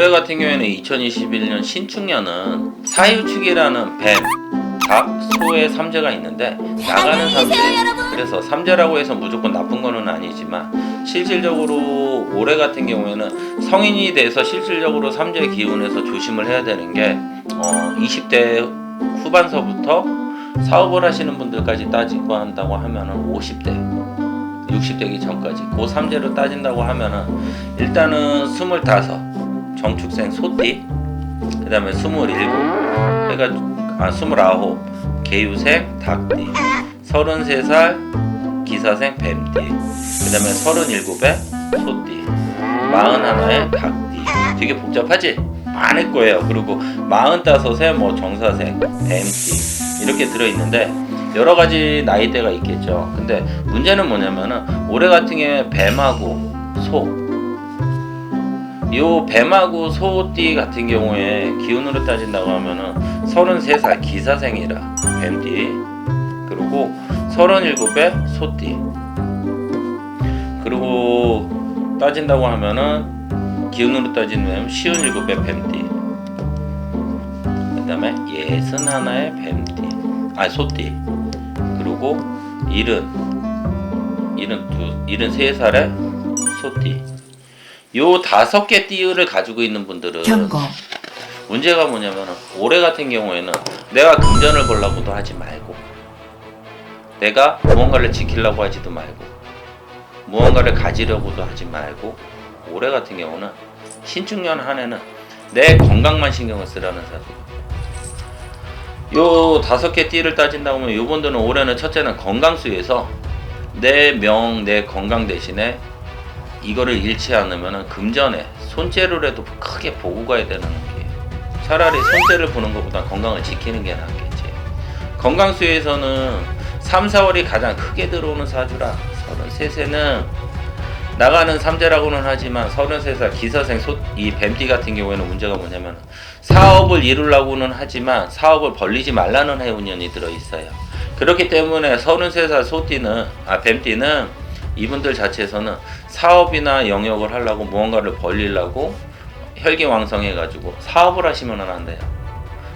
올해 같은 경우에는 2021년 신축년은 사유축이라는 뱀, 닭, 소의 삼재가 있는데 나가는 삼재 그래서 삼재라고 해서 무조건 나쁜 거는 아니지만 실질적으로 올해 같은 경우에는 성인이 돼서 실질적으로 삼재 기운에서 조심을 해야 되는 게 어, 20대 후반서부터 사업을 하시는 분들까지 따지고 한다고 하면은 50대 60대기 전까지 그 삼재로 따진다고 하면은 일단은 25 정축생 소띠 그 다음에 27 해가 아 29 개유생 닭띠 33살 기사생 뱀띠 그 다음에 37에 소띠 41에 닭띠. 되게 복잡하지? 많을 거예요. 그리고 45에 뭐 정사생 뱀띠 이렇게 들어있는데 여러 가지 나이대가 있겠죠. 근데 문제는 뭐냐면은 올해 같은 경우에 뱀하고 소 요 뱀하고 소띠 같은 경우에 기운으로 따진다고 하면은 33살 기사생이라 뱀띠. 그리고 37에 소띠. 그리고 따진다고 하면은 기운으로 따지면 57에 뱀띠. 그 다음에 61에 뱀띠. 아 소띠. 그리고 70 72 73살에 소띠 요 다섯 개 띠를 가지고 있는 분들은 경고. 문제가 뭐냐면 올해 같은 경우에는 내가 금전을 벌려고도 하지 말고 내가 무언가를 지키려고 하지도 말고 무언가를 가지려고도 하지 말고 올해 같은 경우는 신축년 한 해는 내 건강만 신경을 쓰라는 사주 요 다섯 개 띠를 따진다고 하면 요분들은 올해는 첫째는 건강수에서 내 명, 내 건강 대신에 이거를 잃지 않으면 금전에 손재료라도 크게 보고 가야 되는 게 차라리 손재를 보는 것보다 건강을 지키는 게 낫겠지. 건강수에서는 3, 4월이 가장 크게 들어오는 사주라 33세는 나가는 삼재라고는 하지만 33살 기사생 소, 이 뱀띠 같은 경우에는 문제가 뭐냐면 사업을 이루려고는 하지만 사업을 벌리지 말라는 해운년이 들어있어요. 그렇기 때문에 33살 소띠는 아 뱀띠는 이분들 자체에서는 사업이나 영역을 하려고 무언가를 벌리려고 혈기왕성해가지고 사업을 하시면 안 돼요.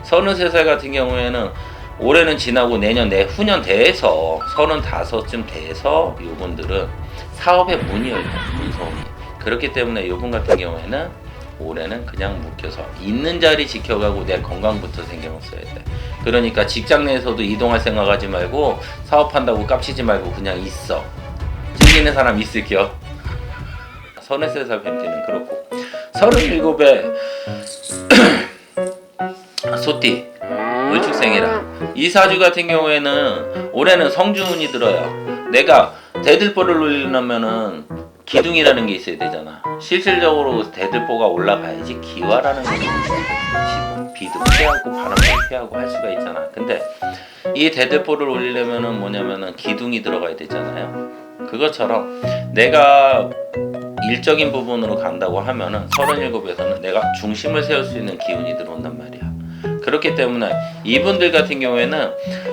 33살 같은 경우에는 올해는 지나고 내년 내후년 돼서 35쯤 돼서 이분들은 사업의 문이 열려요. 문서움이. 그렇기 때문에 이분 같은 경우에는 올해는 그냥 묶여서 있는 자리 지켜가고 내 건강부터 신경을 써야 돼. 그러니까 직장 내에서도 이동할 생각하지 말고 사업한다고 깝치지 말고 그냥 있어. 즐기는 사람 있을 33살 뱀띠는 그렇고 37에 소띠 을축생이라 이 사주 같은 경우에는 올해는 성준이 들어요. 내가 대들보를 올리려면은 기둥이라는 게 있어야 되잖아. 실질적으로 대들보가 올라가야지 기와라는 게 있어. 비도 피하고 바람도 피하고 할 수가 있잖아. 근데 이 대들보를 올리려면은 뭐냐면은 기둥이 들어가야 되잖아요. 그것처럼 내가 일적인 부분으로 간다고 하면은 37에서는 내가 중심을 세울 수 있는 기운이 들어온단 말이야. 그렇기 때문에 이분들 같은 경우에는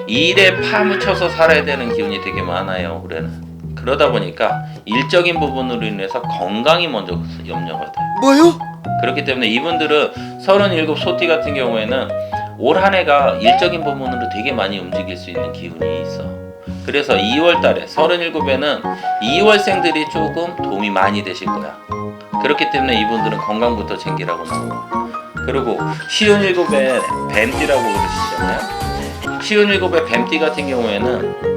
일에 파묻혀서 살아야 되는 기운이 되게 많아요. 올해는. 그러다 보니까 일적인 부분으로 인해서 건강이 먼저 염려가 돼. 뭐요? 그렇기 때문에 이분들은 37 소띠 같은 경우에는 올 한 해가 일적인 부분으로 되게 많이 움직일 수 있는 기운이 있어. 그래서 2월 달에 37에는 2월생들이 조금 도움이 많이 되실 거야. 그렇기 때문에 이분들은 건강부터 챙기라고 나오고. 그리고 시운 일곱에 뱀띠라고 그러시잖아요. 시운 일곱에 뱀띠 같은 경우에는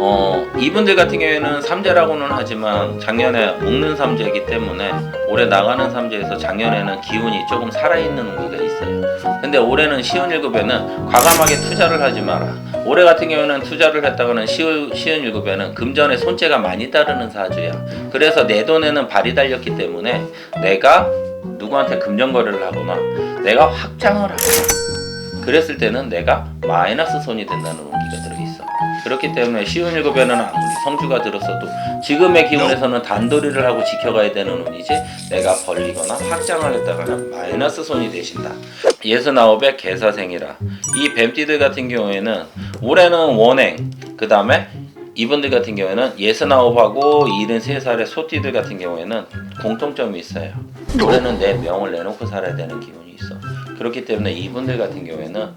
어 이분들 같은 경우에는 삼재라고는 하지만 작년에 먹는 삼재이기 때문에 올해 나가는 삼재에서 작년에는 기운이 조금 살아있는 운기가 있어요. 근데 올해는 시운 일곱에는 과감하게 투자를 하지 마라. 올해 같은 경우는 투자를 했다가는 시운, 시운 일곱에는 금전에 손재가 많이 따르는 사주야. 그래서 내 돈에는 발이 달렸기 때문에 내가 누구한테 금전 거래를 하거나 내가 확장을 하거나 그랬을 때는 내가 마이너스 손이 된다는 운기가 들어있어. 그렇기 때문에 쉬운 일곱에는 아무리 성주가 들었어도 지금의 기운에서는 단도리를 하고 지켜가야 되는 운이지 내가 벌리거나 확장을 했다가는 마이너스 손이 되신다. 예스나홉의 개사생이라 이 뱀띠들 같은 경우에는 올해는 원행 그 다음에 이분들 같은 경우에는 예스나홉하고 73살의 소띠들 같은 경우에는 공통점이 있어요. 올해는 내 명을 내놓고 살아야 되는 기운이 있어. 그렇기 때문에 이분들 같은 경우에는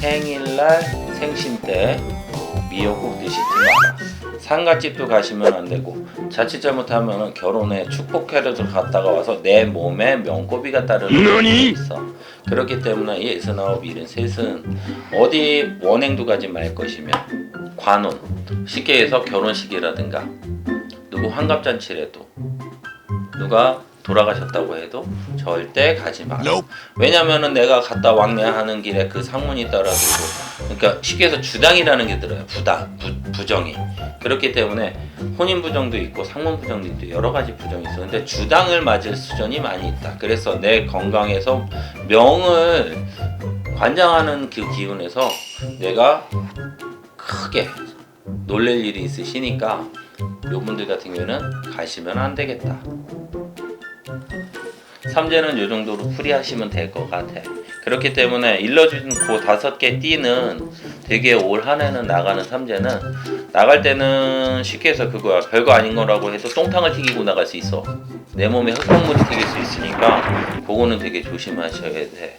생일날 생신 때 미역국 드시지 마라. 상가집도 가시면 안 되고 자칫 잘못하면 결혼에 축복회를 갔다가 와서 내 몸에 명고비가 따르는 경우가 있어. 그렇기 때문에 예스나홉 일은 셋은 어디 원행도 가지 말 것이며 관혼 쉽게 해서 결혼식이라든가 누구 환갑잔치래도 누가 돌아가셨다고 해도 절대 가지 마라. 왜냐면은 내가 갔다 왕래하는 길에 그 상문이 따라들고 그러니까 쉽게 해서 주당이라는 게 들어요. 부당, 부, 부정이. 그렇기 때문에 혼인 부정도 있고 상문 부정도 있고 여러 가지 부정이 있어. 근데 주당을 맞을 수전이 많이 있다. 그래서 내 건강에서 명을 관장하는 그 기운에서 내가 크게 놀랄 일이 있으시니까 요분들 같은 경우는 가시면 안 되겠다. 삼재는 요 정도로 풀이하시면 될 것 같아. 그렇기 때문에 일러준 그 다섯 개 띠는 되게 올 한 해는 나가는 삼재는 나갈 때는 쉽게 해서 그거야. 별거 아닌 거라고 해도 똥탕을 튀기고 나갈 수 있어. 내 몸에 흙탕물이 튀길 수 있으니까 그거는 되게 조심하셔야 돼.